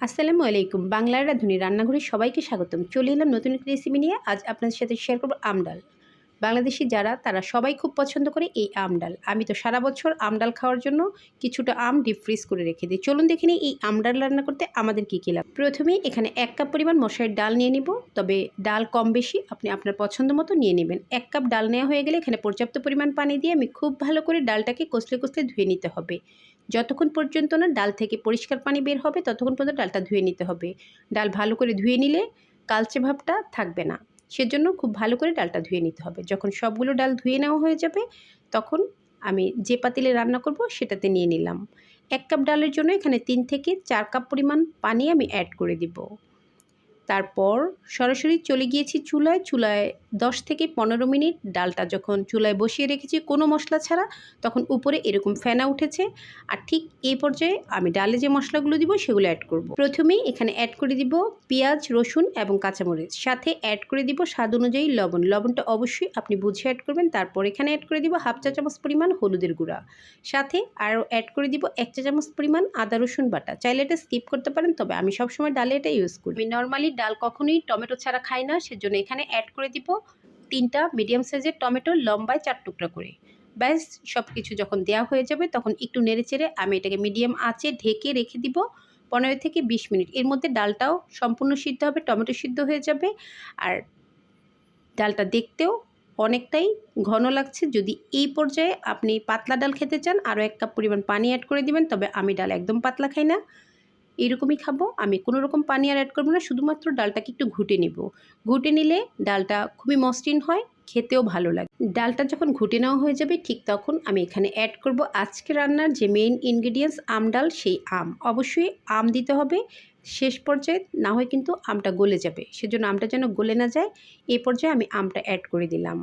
আসসালামু আলাইকুম। বাংলার রাধুনি রান্নাঘরে সবাইকে স্বাগতম। চলে এলাম নতুন একটি রেসিপি নিয়ে। আজ আপনাদের সাথে শেয়ার করব আমডাল। বাংলাদেশি যারা, তারা সবাই খুব পছন্দ করে এই আমডাল আমি তো সারা বছর আমডাল খাওয়ার জন্য কিছুটা আম ডিপ ফ্রিজ করে রেখে দিই। চলুন দেখে নিই এই আমডাল রান্না করতে আমাদের কী কী লাগবে প্রথমে এখানে এক কাপ পরিমাণ মশারির ডাল নিয়ে নিব। তবে ডাল কম বেশি, আপনি আপনার পছন্দ মতো নিয়ে নেবেন। এক কাপ ডাল নেওয়া হয়ে গেলে এখানে পর্যাপ্ত পরিমাণ পানি দিয়ে আমি খুব ভালো করে ডালটাকে কষলে কষলে ধুয়ে নিতে হবে। যতক্ষণ পর্যন্ত না ডাল থেকে পরিষ্কার পানি বের হবে, ততক্ষণ পর্যন্ত ডালটা ধুয়ে নিতে হবে। ডাল ভালো করে ধুয়ে নিলে কালচে ভাবটা থাকবে না। সেজন্য খুব ভালো করে ডালটা ধুয়ে নিতে হবে। যখন সবগুলো ডাল ধুয়ে নেওয়া হয়ে যাবে, তখন আমি যে পাতিলে রান্না করব সেটাতে নিয়ে নিলাম। এক কাপ ডালের জন্য এখানে তিন থেকে চার কাপ পরিমাণ পানি আমি অ্যাড করে দিব। তারপর সরাসরি চলে গিয়েছি চুলায়। চুলায় দশ থেকে পনেরো মিনিট ডালটা যখন চুলায় বসিয়ে রেখেছি কোনো মশলা ছাড়া, তখন উপরে এরকম ফেনা উঠেছে। আর ঠিক এই পর্যায়ে আমি ডালে যে মশলাগুলো দিব সেগুলো অ্যাড করব। প্রথমেই এখানে অ্যাড করে দিব পেঁয়াজ, রসুন এবং কাঁচামরিচ। সাথে অ্যাড করে দিব স্বাদ অনুযায়ী লবণ। লবণটা অবশ্যই আপনি বুঝে অ্যাড করবেন। তারপর এখানে অ্যাড করে দিব হাফ চা চামচ পরিমাণ হলুদের গুঁড়া। সাথে আরও অ্যাড করে দিব এক চা চামচ পরিমাণ আদা রসুন বাটা। চাইলে এটা স্কিপ করতে পারেন, তবে আমি সবসময় ডালে এটা ইউজ করি। নর্মালি ডাল কখনোই টমেটো ছাড়া খাই না, সেজন্য এখানে অ্যাড করে দিব তিনটা মিডিয়াম সাইজের টমেটো, লম্বায় চার টুকরা করে। ব্যাস সব কিছু যখন দেওয়া হয়ে যাবে, তখন একটু নেড়ে চেড়ে আমি এটাকে মিডিয়াম আঁচে ঢেকে রেখে দিব পনেরো থেকে বিশ মিনিট। এর মধ্যে ডালটাও সম্পূর্ণ সিদ্ধ হবে, টমেটো সিদ্ধ হয়ে যাবে। আর ডালটা দেখতেও অনেকটাই ঘন লাগছে। যদি এই পর্যায়ে আপনি পাতলা ডাল খেতে চান, আরও এক কাপ পরিমাণ পানি অ্যাড করে দিবেন, তবে আমি ডাল একদম পাতলা খাই না। এরকমই খাব। আমি কোনো রকম পানি আর অ্যাড করব না, শুধুমাত্র ডালটাকে একটু ঘুটে নিব। ঘুটে নিলে ডালটা খুবই মসৃণ হয়, খেতেও ভালো লাগে। ডালটা যখন ঘুটে নেওয়া হয়ে যাবে, ঠিক তখন আমি এখানে অ্যাড করব আজকে রান্নার যে মেইন ইনগ্রিডিয়েন্টস আম ডাল, সেই আম। অবশ্যই আম দিতে হবে শেষ পর্যায়ে, না হয় কিন্তু আমটা গলে যাবে। সেজন্য আমটা যেন গলে না যায় এই পর্যায়ে আমি আমটা অ্যাড করে দিলাম।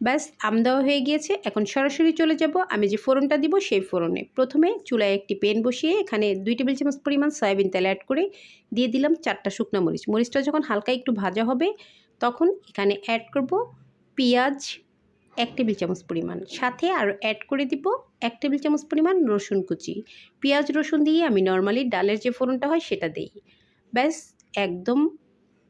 ব্যাস, আম দেওয়া হয়ে গিয়েছে। এখন সরাসরি চলে যাব। আমি যে ফোড়নটা দিব সেই ফোড়নে। প্রথমে চুলায় একটি পেন বসিয়ে এখানে দুই টেবিল চামচ পরিমাণ সয়াবিন তেল অ্যাড করে দিয়ে দিলাম চারটা শুকনো মরিচ। মরিচটা যখন হালকা একটু ভাজা হবে, তখন এখানে অ্যাড করব পেঁয়াজ এক টেবিল চামচ পরিমাণ। সাথে আরও অ্যাড করে দিব এক টেবিল চামচ পরিমাণ রসুন কুচি। পেঁয়াজ, রসুন দিয়ে আমি নর্মালি ডালের যে ফোড়নটা হয় সেটা দিই। ব্যাস, একদম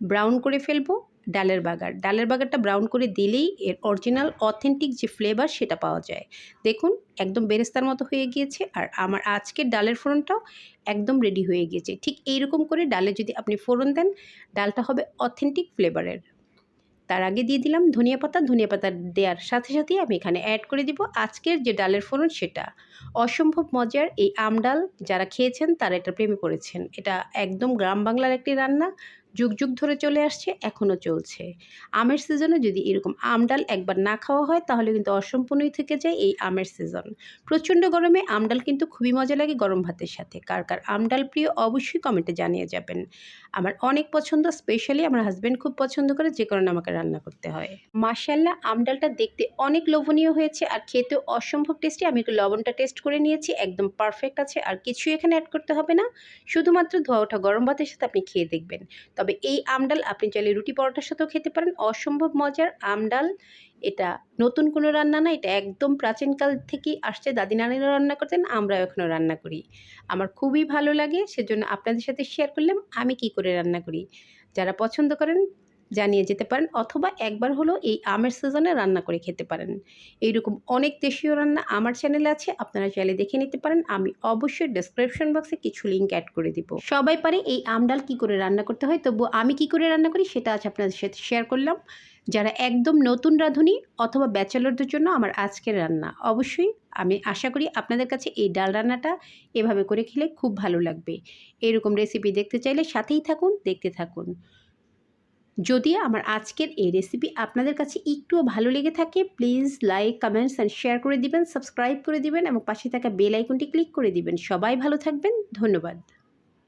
ব্রাউন করে ফেলব। ডালের বাগার। ডালের বাগারটা ব্রাউন করে দিলেই এর অরিজিনাল অথেন্টিক যে ফ্লেভার সেটা পাওয়া যায়। দেখুন, একদম বেরেস্তার মতো হয়ে গিয়েছে আর আমার আজকের ডালের ফোড়নটাও একদম রেডি হয়ে গিয়েছে। ঠিক এইরকম করে ডালে যদি আপনি ফোড়ন দেন, ডালটা হবে অথেন্টিক ফ্লেভারের তার আগে দিয়ে দিলাম ধনিয়া পাতা। ধনিয়া পাতা দেওয়ার সাথে সাথেই আমি এখানে অ্যাড করে দিব আজকের যে ডালের ফোড়ন সেটা। অসম্ভব মজার এই আম ডাল, যারা খেয়েছেন তারা এটা প্রেমে পড়েছেন। এটা একদম গ্রাম বাংলার একটি রান্না। যুগ যুগ ধরে চলে আসছে এখনও চলছে। আমের সিজনে যদি এরকম আম ডাল একবার না খাওয়া হয়, তাহলে কিন্তু অসম্পূর্ণই থেকে যায় এই আমের সিজন প্রচণ্ড গরমে আম ডাল কিন্তু খুবই মজা লাগে গরম ভাতের সাথে। কার কার আম ডাল প্রিয় অবশ্যই কমেন্টে জানিয়ে যাবেন। আমার অনেক পছন্দ স্পেশালি আমার হাজব্যান্ড খুব পছন্দ করে, যে কারণে আমাকে রান্না করতে হয়। মার্শাল্লাহ আম ডালটা দেখতে অনেক লোভনীয় হয়েছে আর খেতেও অসম্ভব টেস্টি আমি একটু লবণটা টেস্ট করে নিয়েছি, একদম পারফেক্ট আছে, আর কিছুই এখানে অ্যাড করতে হবে না। শুধুমাত্র ধোয়া ওঠা গরম ভাতের সাথে আপনি খেয়ে দেখবেন। তবে এই আমডাল আপনি চাইলে রুটি পরোটার সাথেও খেতে পারেন। অসম্ভব মজার আমডাল। এটা নতুন কোনো রান্না না, এটা একদম প্রাচীনকাল থেকেই আসছে। দাদি নানিরা রান্না করতেন আমরা এখনও রান্না করি। আমার খুবই ভালো লাগে, সেজন্য আপনাদের সাথে শেয়ার করলাম, আমি কি করে রান্না করি। যারা পছন্দ করেন জানিয়ে যেতে পারেন অথবা একবার হলো এই আমের সিজনে রান্না করে খেতে পারেন। এইরকম অনেক দেশীয় রান্না আমার চ্যানেলে আছে, আপনারা চাইলে দেখে নিতে পারেন। আমি অবশ্যই ডেসক্রিপশন বক্সে কিছু লিঙ্ক অ্যাড করে দিব। সবাই পারে এই আমডাল কি করে রান্না করতে হয় তবু আমি কি করে রান্না করি সেটা আজ আপনাদের সাথে শেয়ার করলাম। যারা একদম নতুন রাঁধুনি অথবা ব্যাচেলরদের জন্য আমার আজকের রান্না, অবশ্যই আমি আশা করি আপনাদের কাছে এই ডাল রান্নাটা এভাবে করে খেলে খুব ভালো লাগবে। এরকম রেসিপি দেখতে চাইলে সাথেই থাকুন, দেখতে থাকুন। যদি আমার আজকের এই রেসিপি আপনাদের কাছে একটুও ভালো লেগে থাকে please like comments and share করে দিবেন সাবস্ক্রাইব করে দিবেন এবং পাশে থাকা বেল আইকনটি ক্লিক করে দিবেন। সবাই ভালো থাকবেন, ধন্যবাদ।